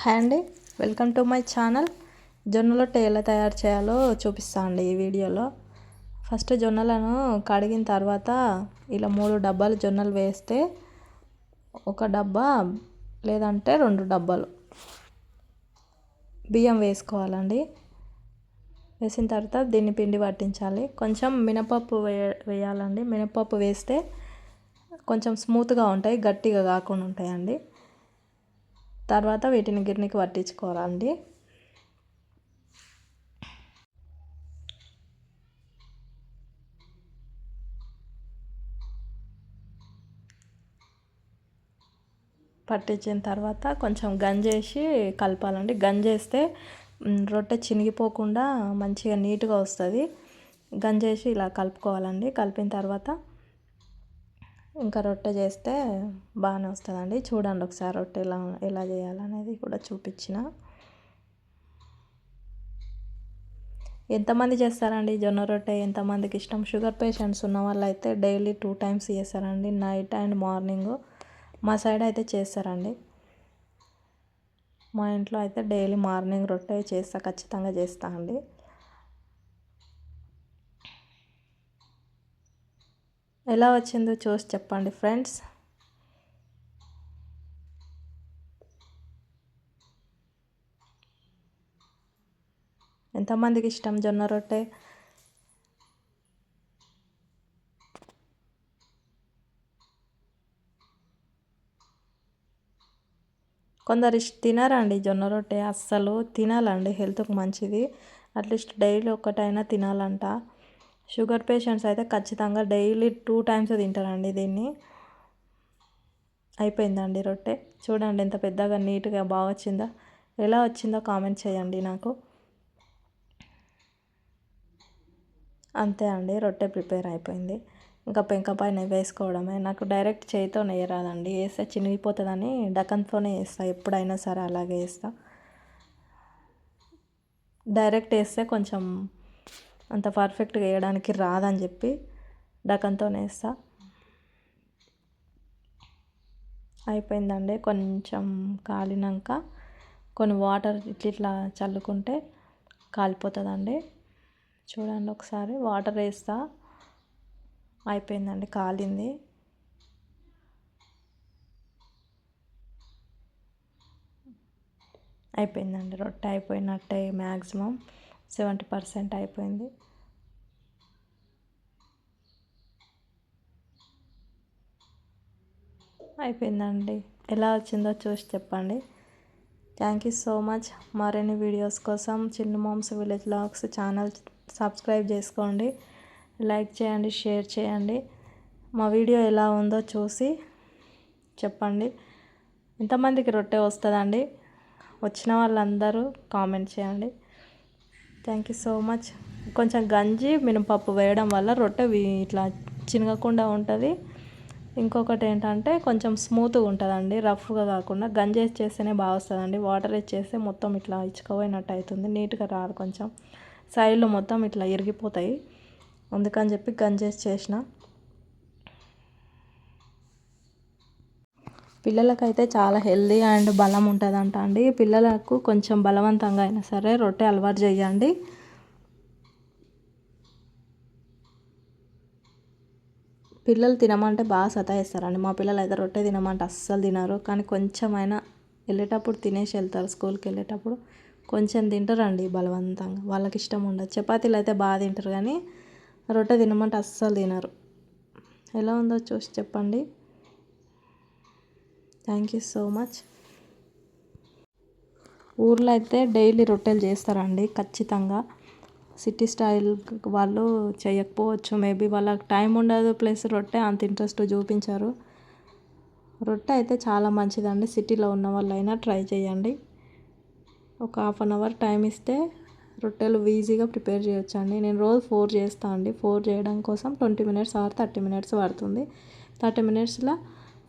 Hi అండి. Welcome to my channel. జొన్నలొట్ట ఎలా తయారు చేయాలో చూపిస్తా అండి ఈ వీడియోలో. ఫస్ట్ జొన్నలను కడిగిన తర్వాత ఇలా మూడు డబ్బాలు జొన్నలు వేస్తే ఒక డబ్బా లేదంటే రెండు డబ్బాలు బియ్యం వేసుకోవాలండి. వేసిన తర్వాత దీన్ని పిండి పట్టించాలి. కొంచెం మినపప్పు వే వేయాలండి. మినపప్పు వేస్తే కొంచెం స్మూత్గా ఉంటాయి గట్టిగా కాకుండా ఉంటాయండి. తర్వాత వీటిని గిర్నికి పట్టించుకోవాలండి. పట్టించిన తర్వాత కొంచెం గంజేసి కలపాలండి. గంజేస్తే రొట్టె చినిగిపోకుండా మంచిగా నీట్గా వస్తుంది. గంజేసి ఇలా కలుపుకోవాలండి. కలిపిన తర్వాత ఇంకా రొట్టె చేస్తే బాగానే వస్తుందండి. చూడండి ఒకసారి రొట్టె ఎలా ఎలా చేయాలనేది కూడా చూపించిన. ఎంతమంది చేస్తారండి జొన్న రొట్టె? ఎంతమందికి ఇష్టం? షుగర్ పేషెంట్స్ ఉన్న వాళ్ళు అయితే డైలీ టూ టైమ్స్ చేస్తారండి. నైట్ అండ్ మార్నింగ్ మా సైడ్ అయితే చేస్తారండి. మా ఇంట్లో అయితే డైలీ మార్నింగ్ రొట్టె చేస్తా ఖచ్చితంగా చేస్తా అండి. ఎలా వచ్చిందో చూసి చెప్పండి ఫ్రెండ్స్. ఎంతమందికి ఇష్టం జొన్న రొట్టె? కొందరు తినరండి జొన్న రొట్టె అస్సలు తినాలండి హెల్త్కి మంచిది. అట్లీస్ట్ డైలీ ఒకటైనా తినాలంట. షుగర్ పేషెంట్స్ అయితే ఖచ్చితంగా డైలీ టూ టైమ్స్ తింటారండి దీన్ని. అయిపోయిందండి రొట్టె. చూడండి ఎంత పెద్దగా నీట్గా బాగా వచ్చిందా. ఎలా వచ్చిందో కామెంట్ చేయండి నాకు. అంతే అండి రొట్టె ప్రిపేర్ అయిపోయింది. ఇంకా పెంక పైన వేసుకోవడమే. నాకు డైరెక్ట్ చేయితో నేయరాదండి వేస్తే చినిగిపోతుందని డకంతోనే వేస్తా. ఎప్పుడైనా సరే అలాగే వేస్తా. డైరెక్ట్ వేస్తే కొంచెం అంత పర్ఫెక్ట్గా వేయడానికి రాదని చెప్పి డకంతో వేస్తా. అయిపోయిందండి. కొంచెం కాలినాక కొన్ని వాటర్ ఇట్లా ఇట్లా చల్లుకుంటే కాలిపోతుందండి. చూడండి ఒకసారి. వాటర్ వేస్తా. అయిపోయిందండి. కాలింది. అయిపోయిందండి. రొట్టె అయిపోయినట్టే మ్యాక్సిమం సెవెంటీ పర్సెంట్ అయిపోయింది. అయిపోయిందండి. ఎలా వచ్చిందో చూసి చెప్పండి. థ్యాంక్ యూ సో మచ్ మరిన్ని వీడియోస్ కోసం చిన్న moms village vlogs channel subscribe చేసుకోండి. లైక్ చేయండి షేర్ చేయండి. మా వీడియో ఎలా ఉందో చూసి చెప్పండి. ఎంతమందికి రొట్టె వస్తుందండి. వచ్చిన వాళ్ళందరూ కామెంట్ చేయండి. థ్యాంక్ యూ సో మచ్ కొంచెం గంజి మినపప్పు వేయడం వల్ల రొట్టె ఇట్లా చినగకుండా ఉంటుంది. ఇంకొకటి ఏంటంటే కొంచెం స్మూత్గా ఉంటుందండి. రఫ్గా కాకుండా గంజి వేసి చేస్తేనే బాగా వస్తుందండి. వాటర్ వేసి చేస్తే మొత్తం ఇట్లా ఇచ్చుకోపోయినట్టు అవుతుంది నీట్గా రాదు కొంచెం. సైడ్లు మొత్తం ఇట్లా ఇరిగిపోతాయి. అందుకని చెప్పి గంజేసి చేసిన. పిల్లలకైతే చాలా హెల్దీ అండ్ బలం ఉంటుందంట అండి. పిల్లలకు కొంచెం బలవంతంగా అయినా సరే రొట్టె అలవాటు చేయండి. పిల్లలు తినమంటే బాగా సతాయిస్తారండి. మా పిల్లలు అయితే రొట్టె తినమంటే అస్సలు తినరు. కానీ కొంచెమైనా వెళ్ళేటప్పుడు తినేసి వెళ్తారు స్కూల్కి వెళ్ళేటప్పుడు. కొంచెం తింటారండి బలవంతంగా. వాళ్ళకి ఇష్టం ఉండదు. చపాతీలు అయితే బాగా తింటారు కానీ రొట్టె తినమంటే అస్సలు తినరు. ఎలా ఉందో చూసి చెప్పండి. థ్యాంక్ యూ సో మచ్ ఊర్లో అయితే డైలీ రొట్టెలు చేస్తారండి ఖచ్చితంగా. సిటీ స్టైల్ వాళ్ళు చేయకపోవచ్చు మేబీ వాళ్ళకి టైం ఉండదు ప్లస్ రొట్టె అంత ఇంట్రెస్ట్ చూపించారు. రొట్టె అయితే చాలా మంచిదండి సిటీలో ఉన్న వాళ్ళైనా ట్రై చేయండి. ఒక హాఫ్ అన్ అవర్ టైం ఇస్తే రొట్టెలు ఈజీగా ప్రిపేర్ చేయొచ్చండి. నేను రోజు ఫోర్ చేస్తాను అండి ఫోర్ చేయడం కోసం twenty minutes or thirty minutes పడుతుంది. థర్టీ మినిట్స్లో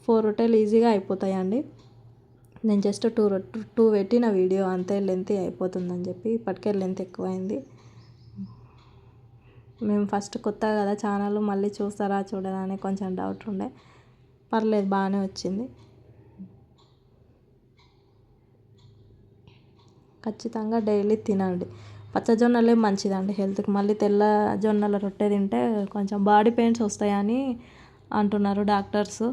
ఫోర్ రొట్టెలు ఈజీగా అయిపోతాయండి. నేను జస్ట్ టూ టూ పెట్టిన వీడియో అంతే లెంత్ అయిపోతుందని చెప్పి ఇప్పటికే లెంత్ ఎక్కువైంది. మేము ఫస్ట్ కొత్త కదా ఛానల్ మళ్ళీ చూస్తారా చూడరా అని కొంచెం డౌట్ ఉండే. పర్లేదు బాగానే వచ్చింది. ఖచ్చితంగా డైలీ తినండి. పచ్చజొన్నలే మంచిదండి హెల్త్కి. మళ్ళీ తెల్ల జొన్నల రొట్టె తింటే కొంచెం బాడీ పెయిన్స్ వస్తాయని అంటున్నారు డాక్టర్స్.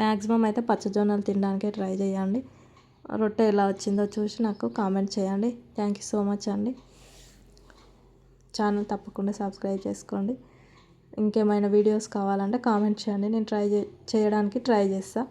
మ్యాక్సిమం అయితే పచ్చజొన్నలు తినడానికే ట్రై చేయండి. రొట్టె ఎలా వచ్చిందో చూసి నాకు కామెంట్ చేయండి. థ్యాంక్ యూ సో మచ్ అండి. ఛానల్ తప్పకుండా సబ్స్క్రైబ్ చేసుకోండి. ఇంకేమైనా వీడియోస్ కావాలంటే కామెంట్ చేయండి. నేను ట్రై చే చేయడానికి ట్రై చేస్తాను